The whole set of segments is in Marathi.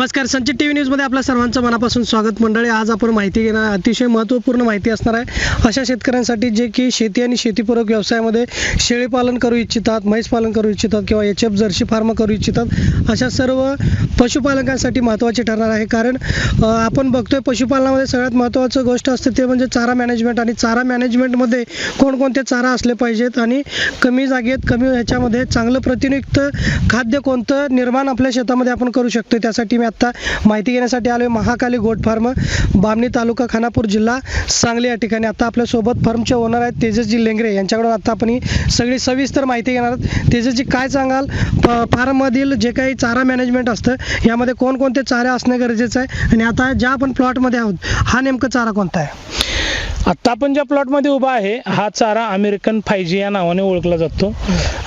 नमस्कार संचित टी व्ही न्यूजमध्ये आपल्या सर्वांचं मनापासून स्वागत मंडळी. आज आपण माहिती घेणार अतिशय महत्त्वपूर्ण माहिती असणार आहे. अशा शेतकऱ्यांसाठी जे की शेती आणि शेतीपूरक व्यवसायामध्ये शेळीपालन करू इच्छितात म्हैस पालन करू इच्छितात किंवा एच एफ जर्सी फार्म करू इच्छितात अशा सर्व पशुपालकांसाठी महत्त्वाचे ठरणार आहे. कारण आपण बघतोय पशुपालनामध्ये सगळ्यात महत्त्वाचं गोष्ट असते ते म्हणजे चारा मॅनेजमेंट आणि चारा मॅनेजमेंटमध्ये कोणकोणते चारा असले पाहिजेत आणि कमी जागेत कमी ह्याच्यामध्ये चांगलं प्रतिनियुक्त खाद्य कोणतं निर्माण आपल्या शेतामध्ये आपण करू शकतो त्यासाठी मी आत्ता माहिती घेण्यासाठी आलो आहे महाकाली गोट फार्म बामणी तालुका खानापूर जिल्हा सांगली या ठिकाणी. आता आपल्यासोबत फार्मचे ओनर आहेत तेजसजी लेंगरे. यांच्याकडून आता आपण ही सगळी सविस्तर माहिती घेणार आहोत. तेजसजी काय सांगाल? फार्ममधील जे काही चारा मॅनेजमेंट असतं यामध्ये कोणकोणते चारे असणे गरजेचं आहे? आणि आता ज्या आपण प्लॉटमध्ये आहोत हा नेमकं चारा कोणता आहे? आता आपण ज्या प्लॉटमध्ये उभा आहे हा चारा अमेरिकन फाय जी या नावाने ओळखला जातो.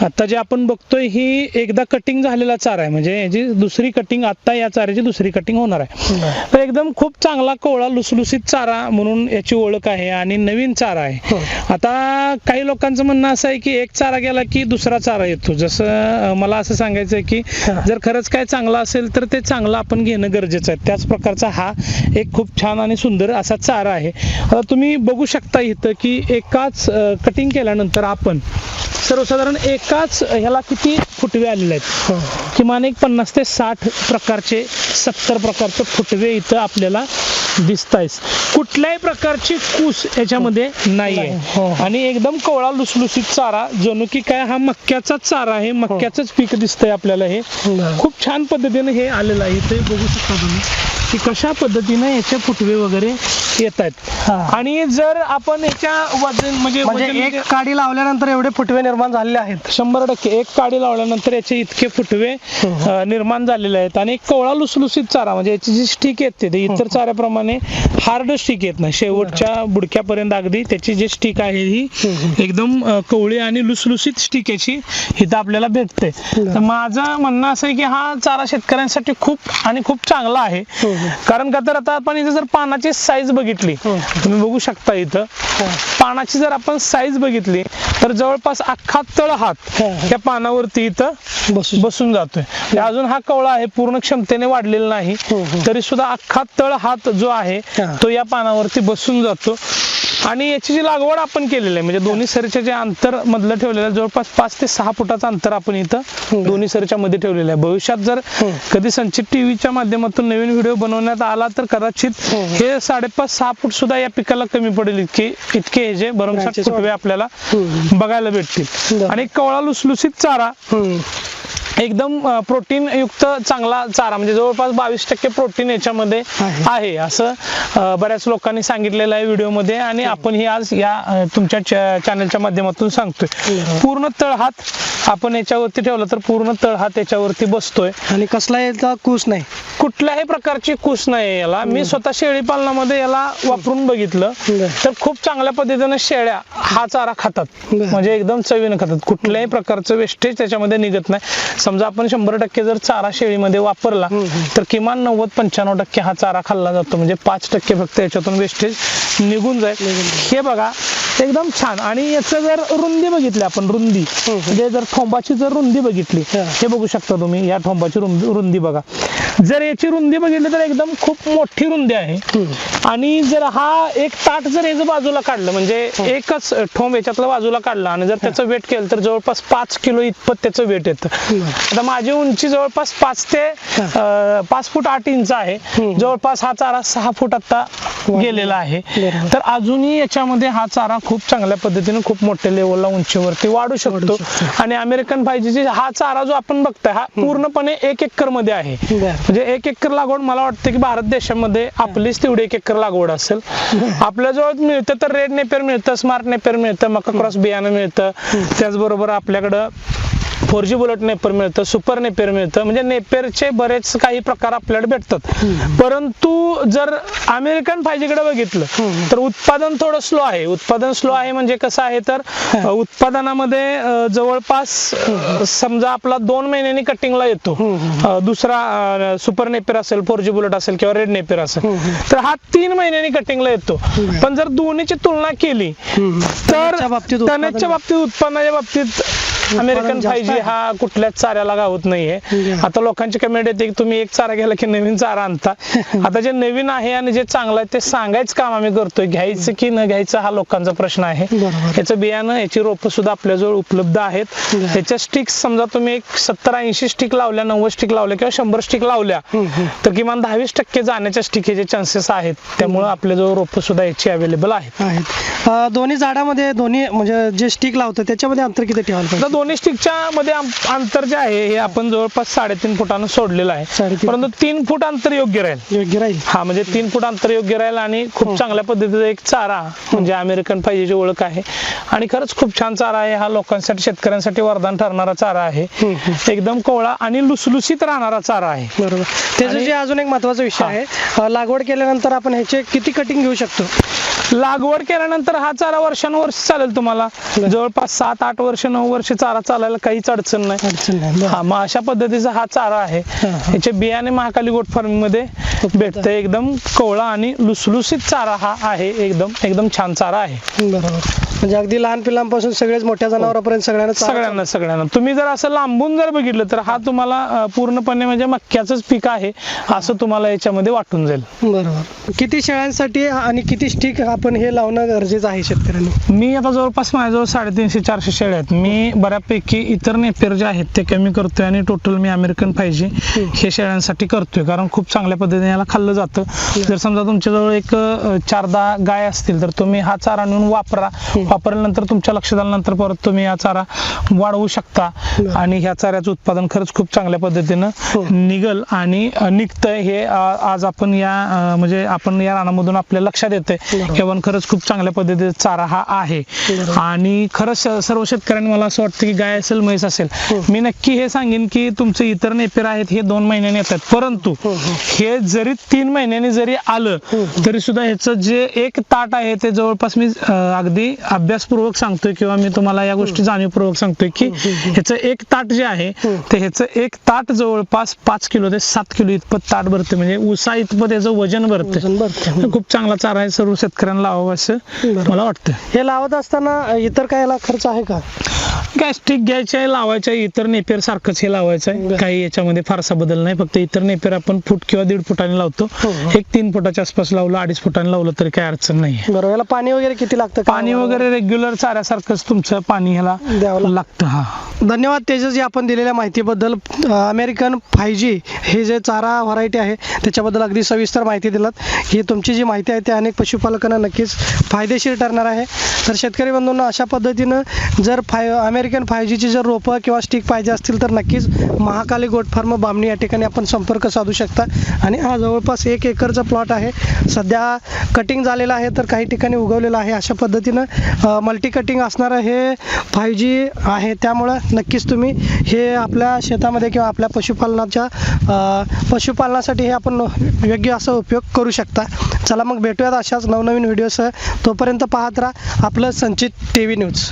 आता जे आपण बघतोय ही एकदा कटिंग झालेला चारा आहे. म्हणजे याची दुसरी कटिंग आता या चाऱ्याची दुसरी कटिंग होणार आहे. तर एकदम खूप चांगला कोवळा लुसलुसीत चारा म्हणून याची ओळख आहे आणि नवीन चारा आहे. हो. आता काही लोकांचं म्हणणं असं आहे की एक चारा गेला की दुसरा चारा येतो. जसं मला असं सांगायचं आहे की. जर खरंच काय चांगलं असेल तर ते चांगलं आपण घेणं गरजेचं आहे. त्याच प्रकारचा हा एक खूप छान आणि सुंदर असा चारा आहे. आता तुम्ही बघू शकता इथं की एकाच कटिंग केल्यानंतर आपण सर्वसाधारण एकाच ह्याला किती फुटवे आलेले आहेत? हो. किमान एक पन्नास ते साठ प्रकारचे सत्तर प्रकारचे फुटवे इथं आपल्याला दिसत आहेत कुठल्याही प्रकारची कूस याच्यामध्ये नाहीये. हो. आणि एकदम कवळा लुसलुसीत चारा जणू की काय हा मक्याचाच चारा आहे मक्याचंच पीक दिसतंय आपल्याला हे. खूप छान पद्धतीने हे आलेलं आहे. इथे बघू शकता तुम्ही. की कशा पद्धतीने याचे फुटवे वगैरे येत आहेत हा. आणि जर आपण याच्या वजन म्हणजे म्हणजे वजन एक काडी लावल्यानंतर एवढे फुटवे निर्माण झालेले आहेत शंभर टक्के एक काडी लावल्यानंतर याचे इतके फुटवे. अं, निर्माण झालेले आहेत आणि कवळा लुसलुसीत चारा म्हणजे याची जी स्टिक येते ते. इतर चाऱ्याप्रमाणे हार्ड स्टिक येत नाही शेवटच्या बुडक्यापर्यंत अगदी त्याची जी स्टिक आहे ही. एकदम अं, कवळी आणि लुसलुसीत स्टिक याची इथं आपल्याला भेटते. तर माझं म्हणणं असं आहे की हा चारा शेतकऱ्यांसाठी खूप आणि खूप चांगला आहे. कारण का तर आता आपण इथं जर पानाची साईज बघितली हो. तुम्ही बघू शकता इथं हा. पानाची जर आपण साईज बघितली तर जवळपास अख्खा तळ हात हा. त्या पानावरती इथं बसू बसून जातोय म्हणजे अजून हा कवळा आहे पूर्ण क्षमतेने वाढलेला नाही हो, हो. तरी सुद्धा अख्खा तळ हात जो आहे हा. तो या पानावरती बसून जातो आणि याची जी लागवड आपण केलेली आहे म्हणजे दोन्ही सरीचे जे अंतर मधलं ठेवलेलं आहे जवळपास पाच ते सहा फुटाचं अंतर आपण इथं. दोन्ही सरीच्या मध्ये ठेवलेलं आहे भविष्यात जर. कधी संचित टीव्हीच्या माध्यमातून नवीन व्हिडिओ बनवण्यात आला तर कदाचित. हे साडेपाच सहा फूट सुद्धा या पिकाला कमी पडेल इतके इतके हे जे भरमसाठ फुटवे आपल्याला. बघायला भेटतील. आणि कवळा लुसलुसीत चारा. एकदम प्रोटीन युक्त चांगला चारा म्हणजे जवळपास बावीस टक्के प्रोटीन याच्यामध्ये आहे. असं बऱ्याच लोकांनी सांगितलेलं आहे व्हिडिओमध्ये आणि आपण ही आज या तुमच्या चॅनलच्या माध्यमातून सांगतोय बरोबर. पूर्ण तळहात आपण याच्यावरती ठेवला तर पूर्ण तळहात याच्यावरती बसतोय. आणि कसला याचा कूस नाही. कुठल्याही प्रकारची कुस नाही याला. मी स्वतः शेळी पालनामध्ये याला वापरून बघितलं. तर खूप चांगल्या पद्धतीने शेळ्या हा चारा खातात. म्हणजे एकदम चवीनं खातात. कुठल्याही प्रकारचं वेस्टेज त्याच्यामध्ये निघत नाही. समजा आपण शंभर टक्के जर चारा शेळीमध्ये वापरला. तर किमान नव्वद पंच्याण्णव टक्के हा चारा खाल्ला जातो. म्हणजे पाच टक्के फक्त याच्यातून वेस्टेज निघून जाईल. हे बघा एकदम छान आणि याचं जर रुंदी बघितली आपण रुंदी हम्म. म्हणजे जर ठोंबाची जर रुंदी बघितली हा. हे बघू शकता तुम्ही या ठोंबाची रुंदी रुंदी बघा जर याची रुंदी बघितली तर एकदम खूप मोठी रुंदी आहे हम्म. आणि जर हा एक ताट जर याचं बाजूला काढलं म्हणजे एकच ठोंब याच्यातलं बाजूला काढलं आणि जर त्याचं वेट केलं तर जवळपास पाच किलो इतपत त्याचं वेट येतं. आता माझी उंची जवळपास पाच ते पाच फूट आठ इंच आहे. जवळपास हा चारा सहा फूट आता गेलेला आहे. तर अजूनही याच्यामध्ये हा चारा खूप चांगल्या पद्धतीने खूप मोठ्या लेवलला उंचीवरती वाढू शकतो. आणि अमेरिकन पाहिजे हा चारा जो आपण बघताय हा पूर्णपणे एक एकरमध्ये आहे. म्हणजे एक एकर लागवड मला वाटतं की भारत देशामध्ये आपलीच तेवढी एक एकर लागवड असेल. आपल्या जवळ मिळतं तर रेड नेपेर मिळतं स्मार्ट नेपेर मिळतं मका क्रॉस बियाणं मिळतं. त्याचबरोबर आपल्याकडं फोर जी बुलेट नेपर मिळतं सुपर नेपेर मिळतं म्हणजे नेपेरचे बरेच काही प्रकार आपल्याकडे भेटतात परंतु जर अमेरिकन फायजीकडे बघितलं. तर उत्पादन थोडं स्लो आहे उत्पादन स्लो आहे म्हणजे कसं आहे तर उत्पादनामध्ये जवळपास समजा आपला दोन महिन्यांनी कटिंगला येतो दुसरा सुपर नेपेर असेल फोर जी बुलेट असेल किंवा रेड नेपेर असेल. तर हा तीन महिन्यांनी कटिंगला येतो. पण जर दोन्हीची तुलना केली. तर बाबतीत उत्पन्नाच्या बाबतीत अमेरिकन जास्त फाय जी आहे. हा कुठल्याच चाऱ्याला गावत नाहीये. आता लोकांची कमेंट येते की तुम्ही एक चारा घ्यायला की नवीन चारा आणता आता जे नवीन आहे आणि जे चांगलं आहे ते सांगायचं काम आम्ही करतोय घ्यायचं की न घ्यायचं हा लोकांचा प्रश्न आहे. याचं बियाणं याची रोपं सुद्धा आपल्याजवळ उपलब्ध आहेत बरं. ह्याच्या स्टिक्स समजा तुम्ही एक सत्तर ऐंशी स्टिक लावल्या नव्वद स्टिक लावल्या किंवा शंभर स्टिक लावल्या. तर किमान दहावीस टक्के जाण्याच्या स्टिकेचे चान्सेस आहेत त्यामुळे आपल्याजवळ रोपं सुद्धा याची अवेलेबल आहेत दोन्ही झाडामध्ये दोन्ही म्हणजे जे स्टिक लावतं त्याच्यामध्ये अंतर किती ठेवायला दोन्ही स्टिकच्या मध्ये अंतर जे आहे हे आपण जवळपास साडेतीन फुटानं सोडलेलं आहे. साडेतीन. परंतु तीन फूट अंतर योग्य राहील. योग्य राहील. हा म्हणजे तीन फूट अंतर योग्य राहील आणि खूप चांगल्या पद्धतीचा एक चारा म्हणजे अमेरिकन पाहिजेची ओळख आहे. आणि खरंच खूप छान चारा आहे. हा लोकांसाठी शेतकऱ्यांसाठी वरदान ठरणारा चारा आहे. हम्म. एकदम कोवळा आणि लुसलुसीत राहणारा चारा आहे. बरोबर. त्याचं आणि- जे अजून एक महत्त्वाचा विषय हा. आहे अं, लागवड केल्यानंतर आपण ह्याचे किती कटिंग घेऊ शकतो? लागवड केल्यानंतर हा चारा वर्षानुवर्ष चालेल तुम्हाला. जवळपास सात आठ वर्ष नऊ वर्ष चारा चालायला काहीच अडचण नाही. अडचण नाही बरं. हा मग अशा पद्धतीचा हा चारा आहे. याचे बियाणे महाकाली गोट फार्मिंगमध्ये भेटतं. एकदम कोवळा आणि लुसलुसीत चारा हा आहे. एकदम एकदम छान चारा आहे. बरोबर. म्हणजे अगदी लहान पिलांपासून सगळेच मोठ्या जनावरांपर्यंत सगळ्यांना चारा- सगळ्यांना सगळ्यांना. तुम्ही जर असं लांबून जर बघितलं तर हा तुम्हाला अं, पूर्णपणे म्हणजे मक्याचंच पीक आहे असं तुम्हाला याच्यामध्ये वाटून जाईल. बरोबर. किती शेळ्यांसाठी आणि किती स्टिक आपण हे लावणं गरजेचं आहे शेतकऱ्यांनी? मी आता जवळपास माझ्याजवळ साडेतीनशे चारशे शेळ्या आहेत. मी बऱ्यापैकी इतर नेपेर जे आहेत ते कमी करतोय आणि टोटल मी अमेरिकन पाहिजे हे शेळ्यांसाठी करतोय. कारण खूप चांगल्या पद्धतीने याला खाल्लं जातं. जर समजा तुमच्याजवळ एक अं, चार दहा गाय असतील तर तुम्ही हा चारा नेऊन वापरा. वापरल्यानंतर तुमच्या लक्षात आल्यानंतर परत तुम्ही हा चारा वाढवू शकता. आणि ह्या चाऱ्याचं उत्पादन खरंच खूप चांगल्या हो. पद्धतीनं निघल आणि निघतंय हे आज आपण या म्हणजे आपण या रानामधून आपल्या लक्षात येते बरोबर. किंवा खरंच खूप चांगल्या पद्धतीचा चारा हा आहे. आणि खरंच सर्व शेतकऱ्यांनी मला असं वाटतं की गाय असेल म्हैस असेल हो. मी नक्की हे सांगेन की तुमचे इतर नेपेर आहेत हे दोन महिन्यांनी येतात परंतु हो, हो. हे जरी तीन महिन्यांनी जरी आलं हो. तरी सुद्धा ह्याचं जे एक ताट आहे ते जवळपास मी अगदी अभ्यासपूर्वक सांगतोय किंवा मी तुम्हाला या गोष्टी जाणीवपूर्वक सांगतोय की. ह्याचं एक ताट जे आहे. ते ह्याचं एक ताट जवळपास पाच किलो ते सात किलो इतपत ताट भरते म्हणजे उसा इतपत याचं वजन भरते. खूप चांगला चारा आहे सर्व शेतकऱ्यांना लावावं असं. मला वाटतं हे लावत असताना इतर काय याला खर्च आहे का काय स्टिक घ्यायचे आहे लावायचं आहे इतर नेपेर सारखंच हे लावायचं आहे. काही याच्यामध्ये फारसा बदल नाही फक्त इतर नेपेर आपण फूट किंवा दीड फुटाने लावतो. हो, हो. एक तीन फुटाच्या आसपास लावलं अडीच फुटाने लावलं तरी काही अडचण नाही बरोबर याला पाणी वगैरे किती लागतं? पाणी वगैरे? रेग्युलर चाऱ्यासारखंच तुमचं पाणी ह्याला द्यावं लागतं. हा. धन्यवाद तेजस जी आपण दिलेल्या माहितीबद्दल. अमेरिकन फाय जी हे जे चारा व्हरायटी आहे त्याच्याबद्दल अगदी सविस्तर माहिती दिलात. ही तुमची जी माहिती आहे ती अनेक पशुपालकांना नक्कीच फायदेशीर ठरणार आहे. तर शेतकरी बंधूंना अशा पद्धतीनं जर फाय अमेरिकन फाय जीची जर रोपं किंवा स्टिक पाहिजे असतील तर नक्कीच महाकाली गोट फार्म बामणी या ठिकाणी आपण संपर्क साधू शकता. आणि हा जवळपास एक एकरचा प्लॉट आहे. सध्या कटिंग झालेला आहे तर काही ठिकाणी उगवलेलं आहे. अशा पद्धतीनं मल्टी कटिंग असणारं हे फाय जी आहे. त्यामुळं नक्कीच तुम्ही हे आपल्या शेतामध्ये किंवा आपल्या पशुपालनाच्या पशुपालनासाठी हे आपण योग्य असा उपयोग करू शकता. चला मग भेटूयात अशाच नवनवीन व्हिडिओसह. तोपर्यंत पाहत राहा. आपलं संचित टी व्ही न्यूज